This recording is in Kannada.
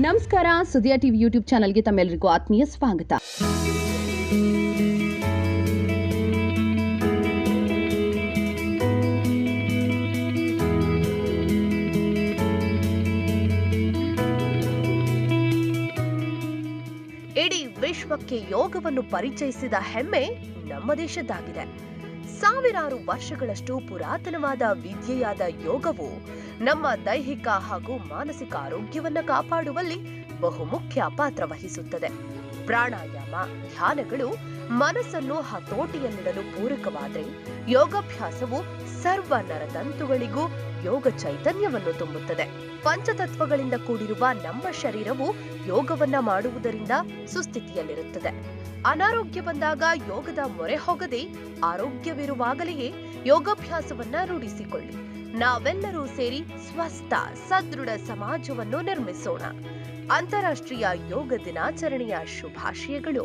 ನಮಸ್ಕಾರ, ಸುದಿಯಾ ಟಿವಿ ಯೂಟ್ಯೂಬ್ ಚಾನಲ್ಗೆ ತಮ್ಮೆಲ್ಲರಿಗೂ ಆತ್ಮೀಯ ಸ್ವಾಗತ. ಇಡೀ ವಿಶ್ವಕ್ಕೆ ಯೋಗವನ್ನು ಪರಿಚಯಿಸಿದ ಹೆಮ್ಮೆ ನಮ್ಮ ದೇಶದ್ದಾಗಿದೆ. ಸಾವಿರಾರು ವರ್ಷಗಳಷ್ಟು ಪುರಾತನವಾದ ವಿದ್ಯೆಯಾದ ಯೋಗವು ನಮ್ಮ ದೈಹಿಕ ಹಾಗೂ ಮಾನಸಿಕ ಆರೋಗ್ಯವನ್ನು ಕಾಪಾಡುವಲ್ಲಿ ಬಹುಮುಖ್ಯ ಪಾತ್ರ ವಹಿಸುತ್ತದೆ. ಪ್ರಾಣಾಯಾಮ, ಧ್ಯಾನಗಳು ಮನಸ್ಸನ್ನು ಹತೋಟಿಯಲ್ಲಿಡಲು ಪೂರಕವಾದರೆ ಯೋಗಾಭ್ಯಾಸವು ಸರ್ವ ನರತಂತುಗಳಿಗೂ ಯೋಗ ಚೈತನ್ಯವನ್ನು ತುಂಬುತ್ತದೆ. ಪಂಚತತ್ವಗಳಿಂದ ಕೂಡಿರುವ ನಮ್ಮ ಶರೀರವು ಯೋಗವನ್ನ ಮಾಡುವುದರಿಂದ ಸುಸ್ಥಿತಿಯಲ್ಲಿರುತ್ತದೆ. ಅನಾರೋಗ್ಯ ಬಂದಾಗ ಯೋಗದ ಮೊರೆ ಹೋಗದೆ ಆರೋಗ್ಯವಿರುವಾಗಲೆಯೇ ಯೋಗಾಭ್ಯಾಸವನ್ನ ರೂಢಿಸಿಕೊಳ್ಳಿ. ನಾವೆಲ್ಲರೂ ಸೇರಿ ಸ್ವಸ್ಥ ಸದೃಢ ಸಮಾಜವನ್ನು ನಿರ್ಮಿಸೋಣ. ಅಂತಾರಾಷ್ಟ್ರೀಯ ಯೋಗ ದಿನಾಚರಣೆಯ ಶುಭಾಶಯಗಳು.